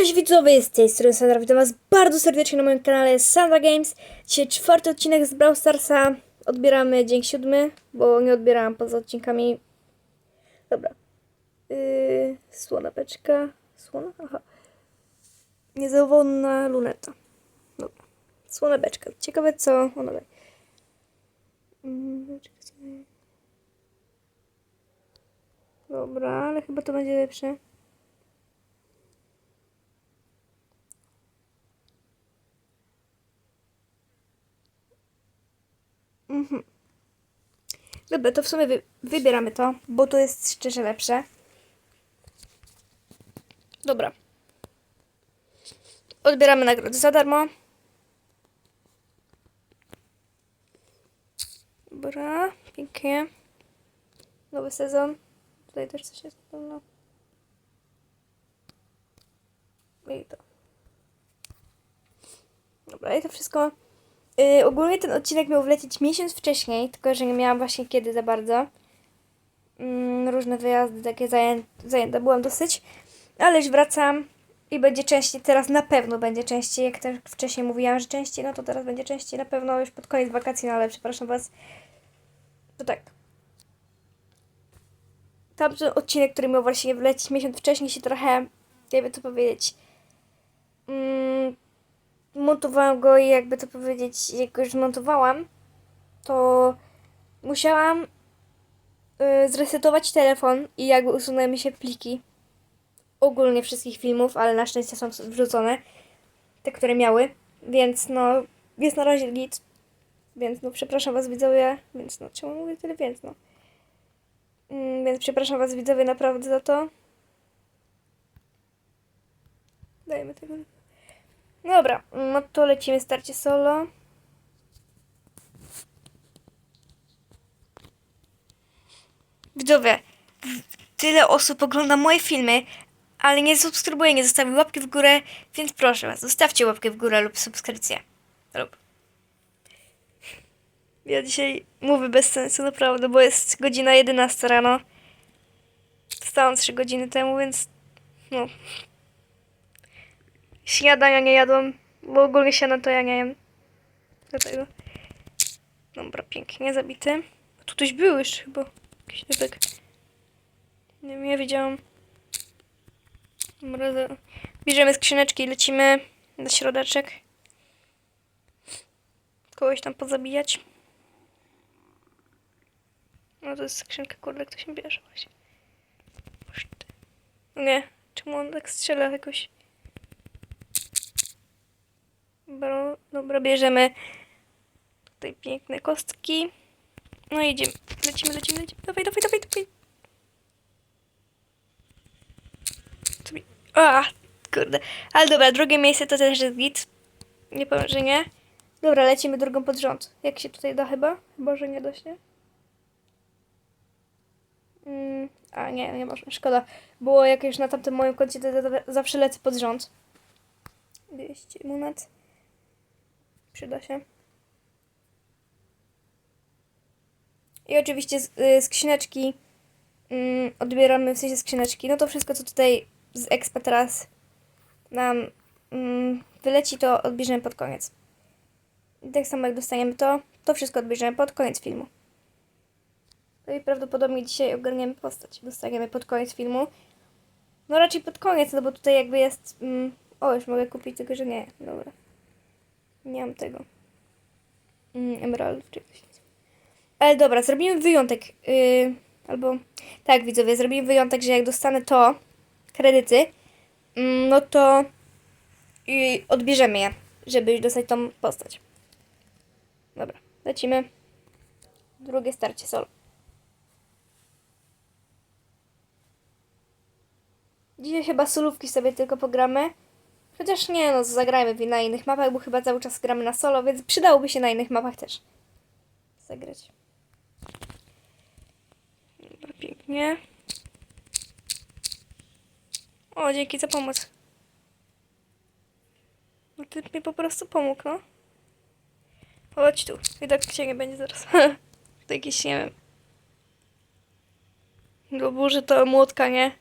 Cześć widzowie, z tej strony Sandra, witam was bardzo serdecznie na moim kanale Sandra Games. Dzisiaj czwarty odcinek z Brawl Starsa. Odbieramy dzień siódmy, bo nie odbierałam poza odcinkami. Dobra. Yy, słona beczka. Słona? Aha. Niezawodna luneta. Dobra. Słona beczka. Ciekawe co ona daje. Daje? Dobra, ale chyba to będzie lepsze. Mhm. Dobra, to w sumie wy wybieramy to, bo to jest szczerze lepsze. Dobra. Odbieramy nagrody za darmo. Dobra, pięknie. Nowy sezon. Tutaj też coś jest na pewno. I to. Dobra, i to wszystko. Yy, ogólnie ten odcinek miał wlecieć miesiąc wcześniej, tylko że nie miałam właśnie kiedy za bardzo. Mm, różne wyjazdy takie zaję zajęta byłam dosyć, ale już wracam i będzie częściej, teraz na pewno będzie częściej, jak też wcześniej mówiłam, że częściej, no to teraz będzie częściej, na pewno już pod koniec wakacji, no ale przepraszam Was. To tak. Tamten odcinek, który miał właśnie wlecieć miesiąc wcześniej się trochę, jakby to powiedzieć, mm, montowałam go i jakby to powiedzieć, jak go już zmontowałam, to musiałam y, zresetować telefon i jakby usunęły mi się pliki ogólnie wszystkich filmów, ale na szczęście są wrzucone, te, które miały, więc no, jest na razie git, więc no, przepraszam was widzowie, więc no, czemu mówię tyle więc, no. Mm, więc przepraszam was widzowie naprawdę za to. Dajmy tego. Dobra, no to lecimy starcie solo. Widzowie, tyle osób ogląda moje filmy, ale nie subskrybuje, nie zostawi łapki w górę, więc proszę was, zostawcie łapkę w górę lub subskrypcję. Lub. Ja dzisiaj mówię bez sensu, naprawdę, bo jest godzina 11 rano. Wstałam 3 godziny temu, więc no, Śniadania nie jadłam, bo ogólnie śniadam to ja nie jem. Dlatego. Dobra, pięknie zabity. Tu ktoś był jeszcze chyba. Jakiś rybek. Nie wiem, ja widziałam. Dobra, bierzemy skrzyneczki i lecimy na środeczek. Kogoś tam pozabijać. No to jest skrzynka, kurde, kto się bierze właśnie. Nie, czemu on tak strzela jakoś... Dobra, dobra, bierzemy tutaj piękne kostki. No idziemy. Lecimy, lecimy, lecimy. Dawaj, dawaj, dawaj, dawaj. Mi- A, kurde. Ale dobra, drugie miejsce to też jest git. Nie powiem, że nie. Dobra, lecimy drugą pod rząd. Jak się tutaj da chyba? Chyba, że nie da się. Mm, a nie, nie można. Szkoda. Było jak już na tamtym moim koncie, to zawsze lecę pod rząd. 200 monet. Przyda się. I oczywiście z, y, skrzyneczki mm, odbieramy, w sensie skrzyneczki. No to wszystko, co tutaj z Expa teraz nam mm, wyleci, to odbierzemy pod koniec. I tak samo jak dostaniemy to, to wszystko odbierzemy pod koniec filmu. No i prawdopodobnie dzisiaj ogarniemy postać. Dostaniemy pod koniec filmu. No raczej pod koniec, no bo tutaj jakby jest... Mm, o, już mogę kupić, tylko że nie. Dobra. Nie mam tego. Mm, emeraldów czy coś. Ale dobra, zrobimy wyjątek. Yy, albo tak, widzowie, zrobimy wyjątek, że jak dostanę to, kredyty, mm, no to odbierzemy je, żeby dostać tą postać. Dobra, lecimy. Drugie starcie solo. Dzisiaj chyba solówki sobie tylko pogramy. Chociaż nie, no zagrajmy w- na innych mapach, bo chyba cały czas gramy na solo, więc przydałoby się na innych mapach też zagrać. Dobra, pięknie. O, dzięki za pomoc. No ty mi po prostu pomógł, no. Chodź tu. Tak cię nie będzie zaraz. to jakiś, nie wiem. Do burzy to młotka, nie?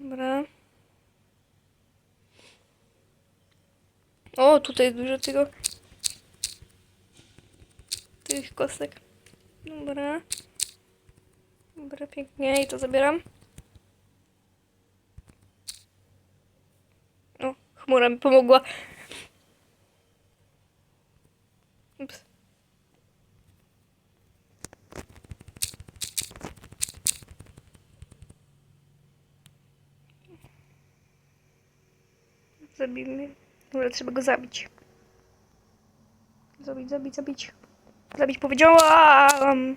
Dobra. O, tutaj dużo tego. Tych kostek. Dobra. Dobra, pięknie. I to zabieram. O, chmura mi pomogła. Ups. Zabijmy. Dobra, trzeba go zabić. Zabić, zabić, zabić. Zabić powiedziałam.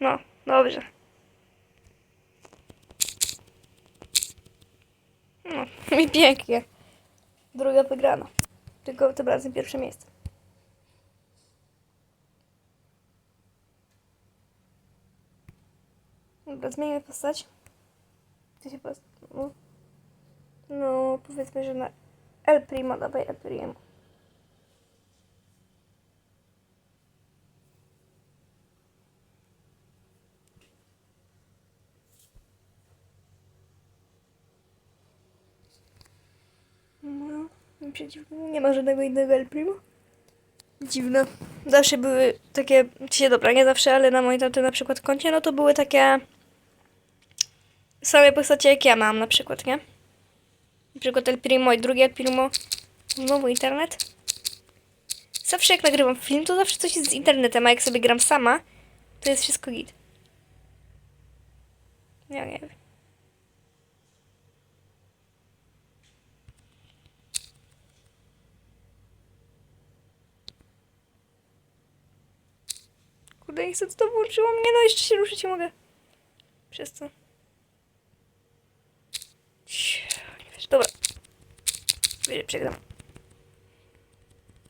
No, dobrze. No, i pięknie. Druga wygrana. Tylko tym razem pierwsze miejsce. Dobra, zmienimy postać. Ty się post... No. no, powiedzmy, że na El Primo, dawaj El Primo. No, nie ma żadnego innego El Primo. Dziwne. Zawsze były takie, się dobra, nie zawsze, ale na moim tamtym na przykład koncie, no to były takie same postacie jak ja mam na przykład, nie? Na przykład El Primo i drugi El Primo. Znowu internet. Zawsze jak nagrywam film, to zawsze coś jest z internetem, a jak sobie gram sama, to jest wszystko git. Ja nie wiem. Kurde, nie chcę, co to włączyło mnie, no jeszcze się ruszyć nie mogę. Przez co? Dobra. Wyżej przegram.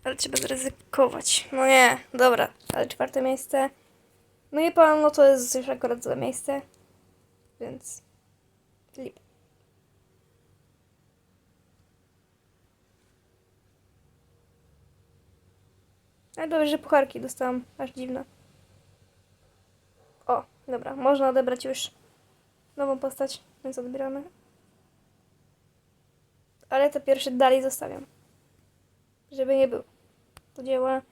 Ale trzeba zaryzykować. No nie, dobra. Ale czwarte miejsce. No i pan, no to jest już akurat złe miejsce. Więc... Lip. Ale dobrze, że pucharki dostałam. Aż dziwne. O, dobra. Można odebrać już nową postać, więc odbieramy. Ale te pierwsze dalej zostawiam. Żeby nie było. To działa.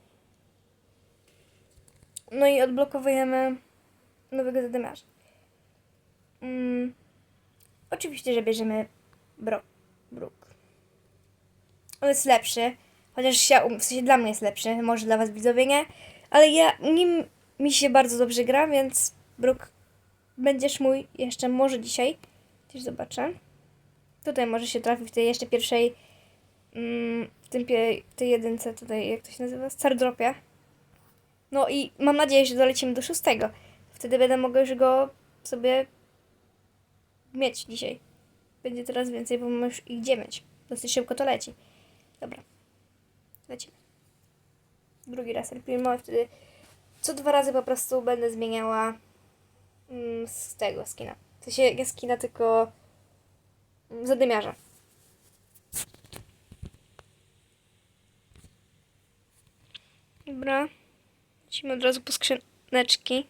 No i odblokowujemy nowego zadymiarza. Mm. Oczywiście, że bierzemy Bro. Brook. On jest lepszy. Chociaż ja, w sensie dla mnie jest lepszy. Może dla was widzowie nie. Ale ja, nim mi się bardzo dobrze gra, więc Brook będziesz mój jeszcze może dzisiaj. Też zobaczę. Tutaj może się trafi w tej jeszcze pierwszej mm, w tym pie, tej jedynce tutaj, jak to się nazywa? Stardropie. No i mam nadzieję, że dolecimy do szóstego. Wtedy będę mogła już go sobie mieć dzisiaj. Będzie teraz więcej, bo mam już ich dziewięć. Dosyć szybko to leci. Dobra. Lecimy. Drugi raz robimy, wtedy co dwa razy po prostu będę zmieniała mm, z tego skina. W sensie nie skina, tylko zadymiarza. Dobra. Lecimy od razu po skrzyneczki.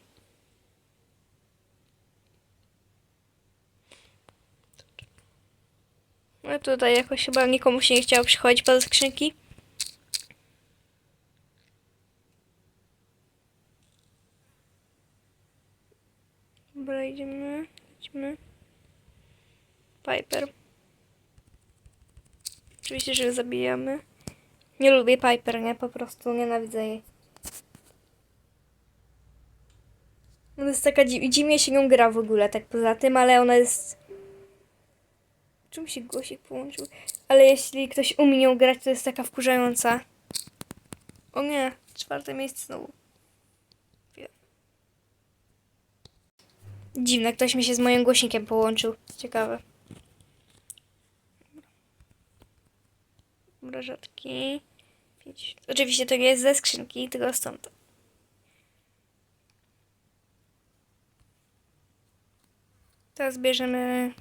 No tutaj jakoś chyba nikomu się nie chciało przychodzić po skrzynki. Dobra, idziemy. Idziemy. Piper. Oczywiście, że zabijamy. Nie lubię Piper, nie? Po prostu nienawidzę jej. Ona jest taka dzi- dziwnie się nią gra w ogóle, tak poza tym, ale ona jest... Czemu się głosik połączył? Ale jeśli ktoś umie nią grać, to jest taka wkurzająca. O nie, czwarte miejsce znowu. Dziwne, ktoś mi się z moim głośnikiem połączył. Ciekawe. Pięć. Oczywiście to nie jest ze skrzynki, tylko stąd. Teraz bierzemy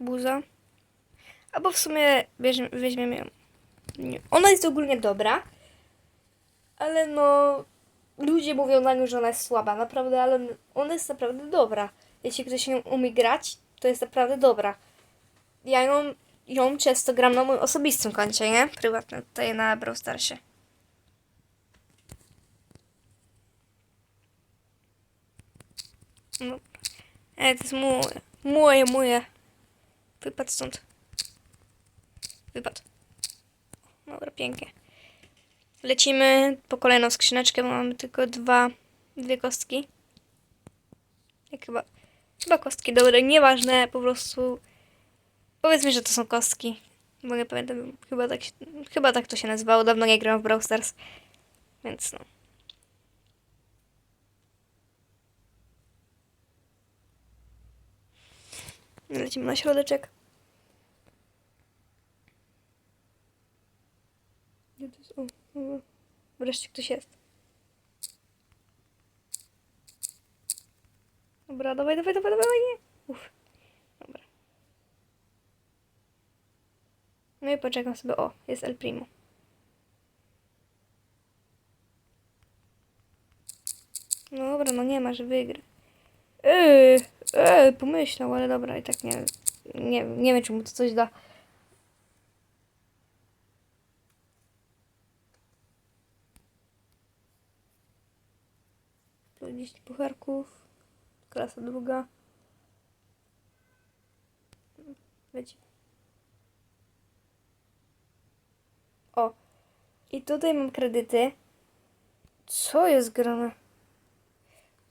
buza. Albo w sumie bierzemy, weźmiemy ją. Nie. Ona jest ogólnie dobra, ale no ludzie mówią na nią, że ona jest słaba, naprawdę, ale ona jest naprawdę dobra. Jeśli ktoś nią umie grać, to jest naprawdę dobra. Ja ją ją często gram na moim osobistym koncie, nie? Prywatne, tutaj na Brawl Starsie. No. E, to jest moje. Moje, moje. Wypadł stąd. Wypadł. Dobra, pięknie. Lecimy po kolejną skrzyneczkę, bo mamy tylko dwa, dwie kostki. Jak chyba, chyba kostki dobre, nieważne, po prostu powiedzmy, że to są kostki. Bo nie pamiętam, chyba tak, chyba tak to się nazywało, dawno nie grałem w Brawl Stars, więc no. Lecimy na środeczek. Jest? O, wreszcie ktoś jest. Dobra, dawaj, dawaj, dawaj, dawaj. Uff. No i poczekam sobie. O, jest El Primo. No dobra, no nie ma, że wygra. Eee, eee, pomyślał, ale dobra, i tak nie, nie, nie wiem, czy mu to coś da. Tu 10 pucharków. Klasa druga. Leci. O. I tutaj mam kredyty. Co jest grane?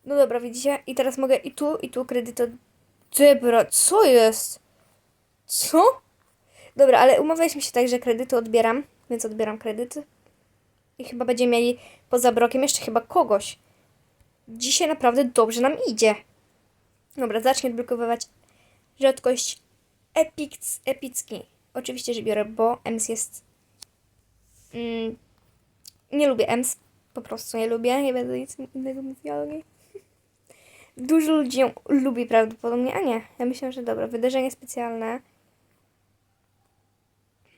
No dobra, widzicie? I teraz mogę i tu, i tu kredyt od... Co jest? Co? Dobra, ale umawialiśmy się tak, że kredyty odbieram, więc odbieram kredyty. I chyba będziemy mieli poza brokiem jeszcze chyba kogoś. Dzisiaj naprawdę dobrze nam idzie. Dobra, zacznę odblokowywać rzadkość epic, epicki. Oczywiście, że biorę, bo EMS jest... Mm, nie lubię EMS. Po prostu nie lubię. Nie będę nic innego mówiła o niej. Dużo ludzi ją lubi prawdopodobnie, a nie. Ja myślę, że dobra. Wydarzenie specjalne.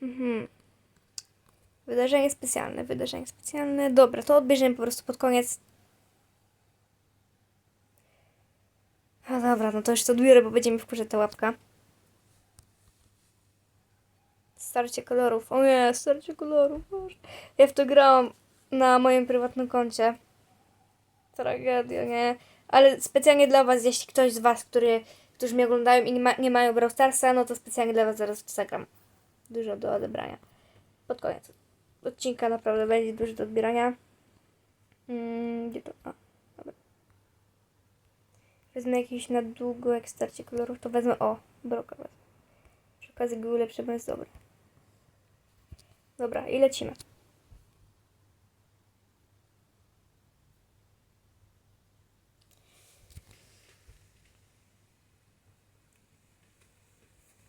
Mhm. Wydarzenie specjalne, wydarzenie specjalne. Dobra, to odbierzemy po prostu pod koniec. A dobra, no to już to odbiorę, bo będzie mi wkurzać ta łapka. Starcie kolorów. O nie, starcie kolorów. Boże. Ja w to grałam na moim prywatnym koncie. Tragedia, nie? Ale specjalnie dla Was, jeśli ktoś z Was, który, którzy mnie oglądają i nie, ma, nie mają Brawl Starsa, no to specjalnie dla Was zaraz to zagram. Dużo do odebrania. Pod koniec odcinka naprawdę będzie dużo do odbierania. Mm, gdzie to? A, dobra. Wezmę jakiś na długo, jak starcie kolorów, to wezmę, o, broka wezmę. Przy okazji były lepsze, bo jest dobre. Dobra, i lecimy.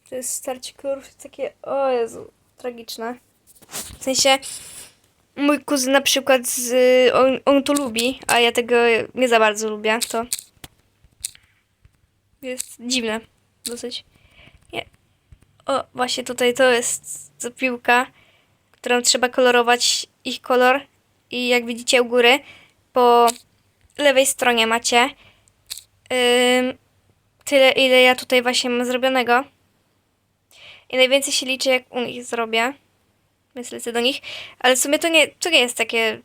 To jest starcie kolorów, takie, o Jezu, tragiczne. W sensie, mój kuzyn na przykład, z, on, on to lubi, a ja tego nie za bardzo lubię, to jest dziwne dosyć. Nie. O, właśnie tutaj to jest piłka, którą trzeba kolorować ich kolor. I jak widzicie u góry, po lewej stronie macie ym, tyle, ile ja tutaj właśnie mam zrobionego. I najwięcej się liczy, jak u nich zrobię. Więc lecę do nich. Ale w sumie to nie, to nie jest takie,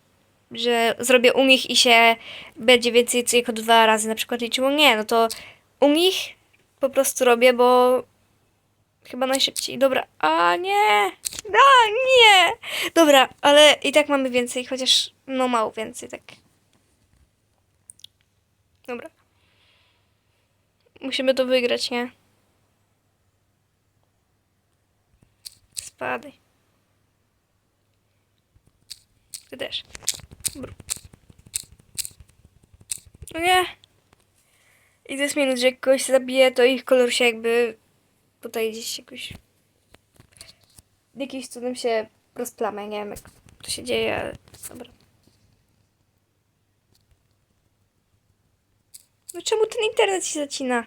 że zrobię u nich i się będzie więcej jako dwa razy na przykład liczyło. Nie, no to u nich po prostu robię, bo chyba najszybciej. Dobra, a nie! A nie! Dobra, ale i tak mamy więcej, chociaż no mało więcej, tak. Dobra. Musimy to wygrać, nie? Spadaj. Ty też. No nie. I to jest minus, że jak kogoś zabije, to ich kolor się jakby tutaj gdzieś jakoś jakimś cudem się rozplama. Nie wiem jak to się dzieje, ale dobra. No czemu ten internet się zacina?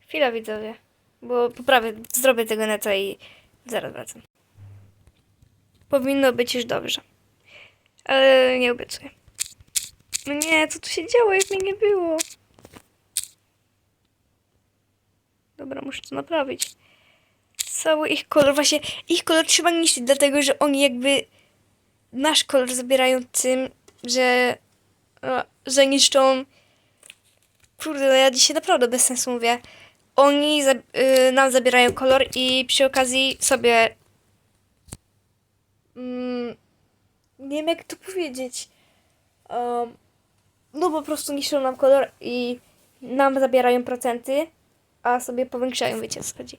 Chwila widzowie. Bo poprawię, zrobię tego neta i zaraz wracam. Powinno być już dobrze. Ale nie obiecuję. No nie, co tu się działo, jak mnie nie było? Dobra, muszę to naprawić. cały ich kolor, właśnie ich kolor trzeba niszczyć, dlatego że oni jakby nasz kolor zabierają tym, że, że niszczą. Kurde, no ja dzisiaj naprawdę bez sensu mówię. Oni za, y, nam zabierają kolor i przy okazji sobie. Mm, nie wiem jak to powiedzieć. Um, no po prostu niszczą nam kolor i nam zabierają procenty, a sobie powiększają, wiecie co chodzi.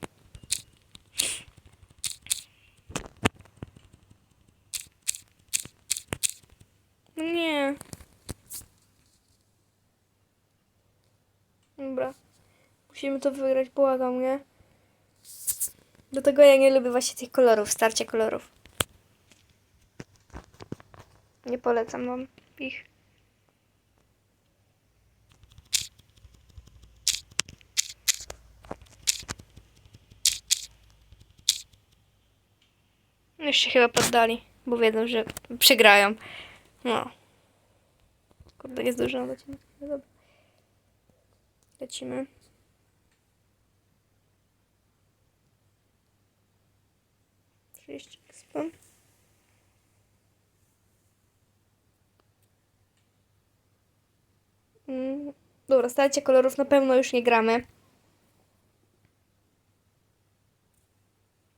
No nie. Dobra. Musimy to wygrać, błagam, nie? Dlatego ja nie lubię właśnie tych kolorów, starcia kolorów. Nie polecam wam ich. Już się chyba poddali, bo wiedzą, że przegrają. No. Kurde, jest dużo, lecimy. No dobra. Lecimy. Trzydzieści. Mm, Dobra, starcie kolorów na pewno już nie gramy.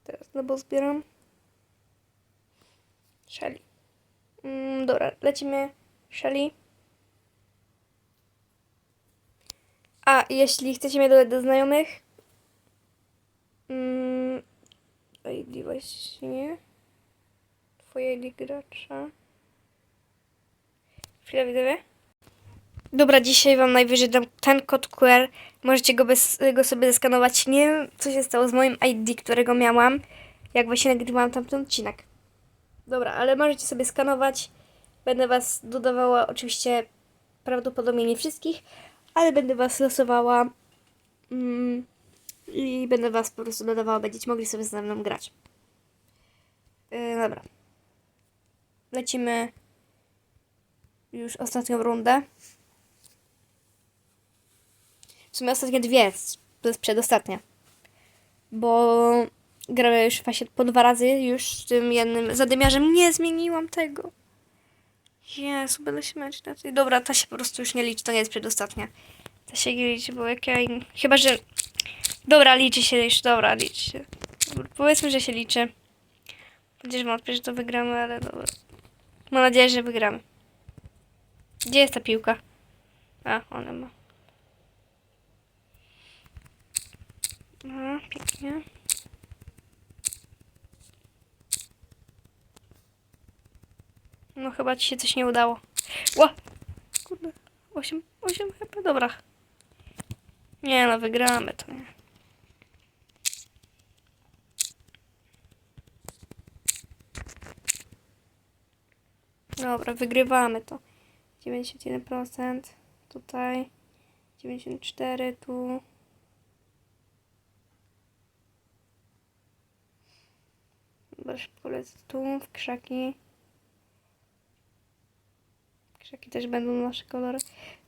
Teraz znowu zbieram. Shelly. Mm, dobra, lecimy. Shelly. A, jeśli chcecie mnie dodać do znajomych. Mm, ID właśnie. Twoje ID gracza. Chwilę widzowie. Dobra, dzisiaj wam najwyżej dam ten kod QR. Możecie go, bez, go sobie zeskanować. Nie wiem, co się stało z moim ID, którego miałam, jak właśnie nagrywałam tamten odcinek. Dobra, ale możecie sobie skanować. Będę was dodawała oczywiście prawdopodobnie nie wszystkich, ale będę was losowała mm, i będę was po prostu dodawała. Będziecie mogli sobie ze mną grać. Yy, dobra. Lecimy już ostatnią rundę. W sumie ostatnie dwie, to jest przedostatnia. Bo grałem już właśnie po dwa razy już z tym jednym zadymiarzem. Nie zmieniłam tego. Jezu, będę się męczyć na tej. Dobra, ta się po prostu już nie liczy, to nie jest przedostatnia. Ta się nie liczy, bo jak ja... Chyba, że... Dobra, liczy się już, dobra, liczy się. Dobra, powiedzmy, że się liczy. Chociaż wątpię, że to wygramy, ale dobra. Mam nadzieję, że wygramy. Gdzie jest ta piłka? A, ona ma. No, pięknie. No chyba ci się coś nie udało. Ła! Kurde. 8, 8 chyba, dobra. Nie no, wygramy to, nie. Dobra, wygrywamy to. 91% tutaj. 94 tu. Dobra, szybko lecę tu, w krzaki. Krzaki też będą nasze kolory.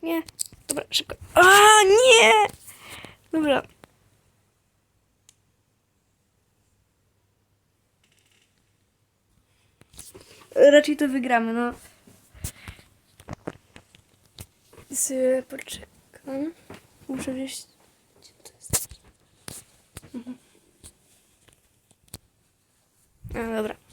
Nie, dobra, szybko. A nie! Dobra. Raczej to wygramy, no. Z, poczekam. Muszę wziąć... Gdzie to jest? Mhm. A, dobra.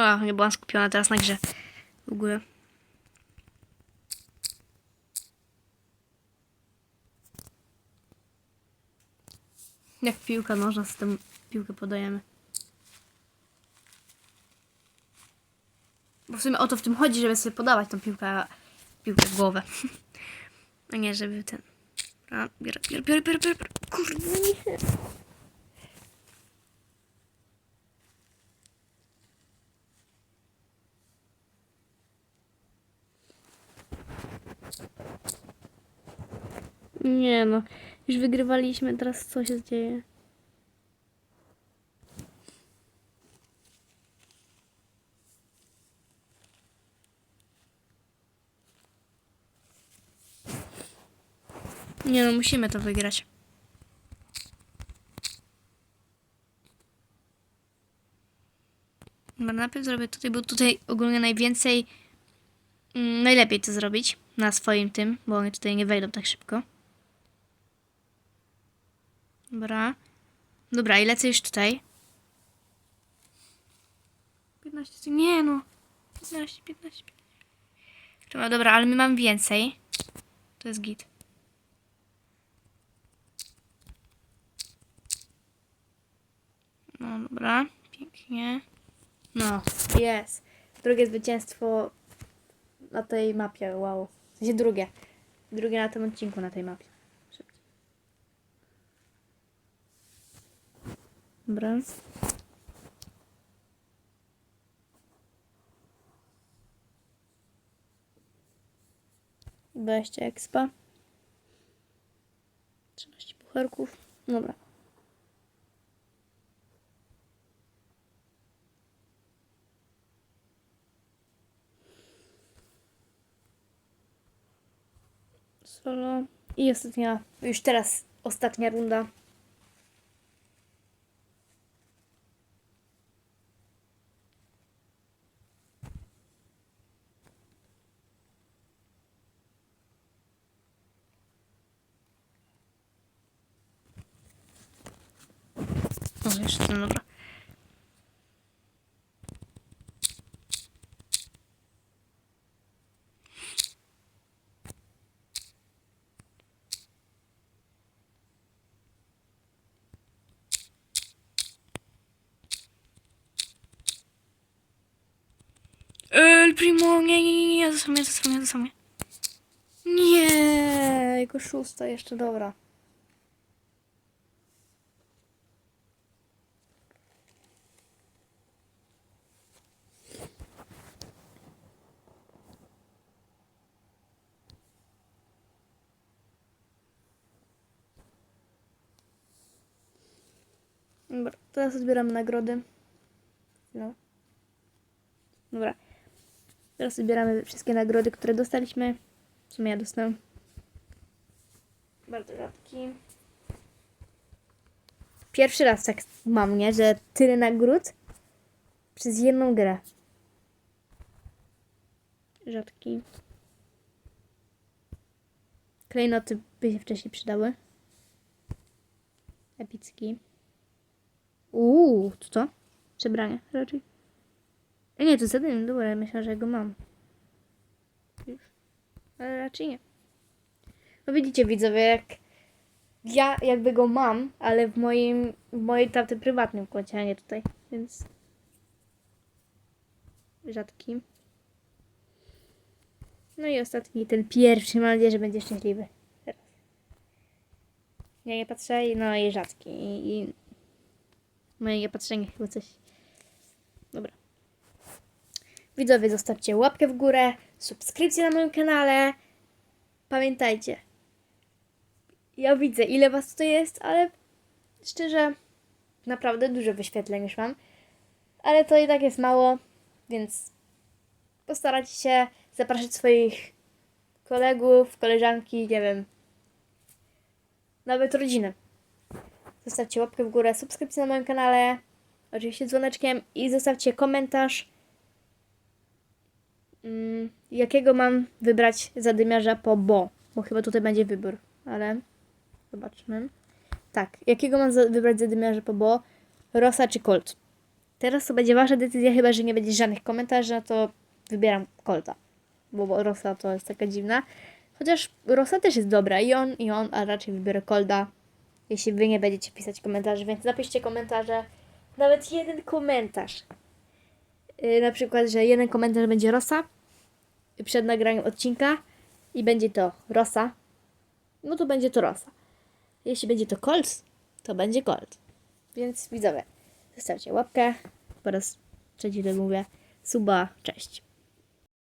O, nie byłam skupiona teraz na grze. W ogóle. Jak piłka nożna, z tym piłkę podajemy. Bo w sumie o to w tym chodzi, żeby sobie podawać tą piłkę, piłkę w głowę. A nie, żeby ten... A, biorę, biorę, biorę, biorę, biorę. Kurde, nie. Nie no, już wygrywaliśmy, teraz co się dzieje? Nie no, musimy to wygrać. Dobra, najpierw zrobię tutaj, bo tutaj ogólnie najwięcej, mm, najlepiej to zrobić na swoim tym, bo one tutaj nie wejdą tak szybko. Dobra. Dobra, i lecę już tutaj. 15, nie no. 15, 15. Dobra, dobra, ale my mamy więcej. To jest git. No dobra, pięknie. No, jest. Drugie zwycięstwo na tej mapie, wow. W sensie drugie. Drugie na tym odcinku na tej mapie. Dobra. Weźcie expa. 13 pucharków. Dobra. Solo. I ostatnia, już teraz ostatnia runda. O, jeszcze ten, dobra. El Primo, nie, nie, nie, nie, zostaw mnie, zostaw mnie, zostaw mnie. Nie, jako szósta jeszcze, dobra. Dobra, teraz odbieram nagrody. No. Dobra. Teraz zbieramy wszystkie nagrody, które dostaliśmy. W sumie ja dostałem. Bardzo rzadki. Pierwszy raz tak mam, nie? Że tyle nagród przez jedną grę. Rzadki. Klejnoty by się wcześniej przydały. Epicki. Uuu, co to? Przebranie raczej. E, Nie, to jedyny, dobra, myślę, że go mam. Już. Ale raczej nie. No widzicie widzowie, jak ja jakby go mam, ale w moim, w mojej tamtym prywatnym koncie, a nie tutaj, więc rzadki. No i ostatni, ten pierwszy, mam nadzieję, że będzie szczęśliwy. Teraz. Ja nie patrzę, no i rzadki. I, i moje patrzenie chyba coś... Widzowie, zostawcie łapkę w górę, subskrypcję na moim kanale. Pamiętajcie, ja widzę, ile was tutaj jest, ale szczerze, naprawdę dużo wyświetleń już mam. Ale to i tak jest mało, więc postarajcie się zapraszać swoich kolegów, koleżanki, nie wiem, nawet rodzinę. Zostawcie łapkę w górę, subskrypcję na moim kanale, oczywiście dzwoneczkiem i zostawcie komentarz, mm, jakiego mam wybrać zadymiarza po bo, bo chyba tutaj będzie wybór, ale zobaczmy. Tak, jakiego mam za- wybrać zadymiarza po bo, Rosa czy Colt? Teraz to będzie wasza decyzja, chyba że nie będzie żadnych komentarzy, no to wybieram Colta, bo, bo Rosa to jest taka dziwna. Chociaż Rosa też jest dobra, i on, i on, a raczej wybiorę Colda jeśli wy nie będziecie pisać komentarzy, więc napiszcie komentarze. Nawet jeden komentarz. Yy, na przykład, że jeden komentarz będzie Rosa przed nagraniem odcinka i będzie to Rosa. No to będzie to Rosa. Jeśli będzie to Colt, to będzie Colt. Więc widzowie, zostawcie łapkę. Po raz trzeci mówię. Suba, cześć.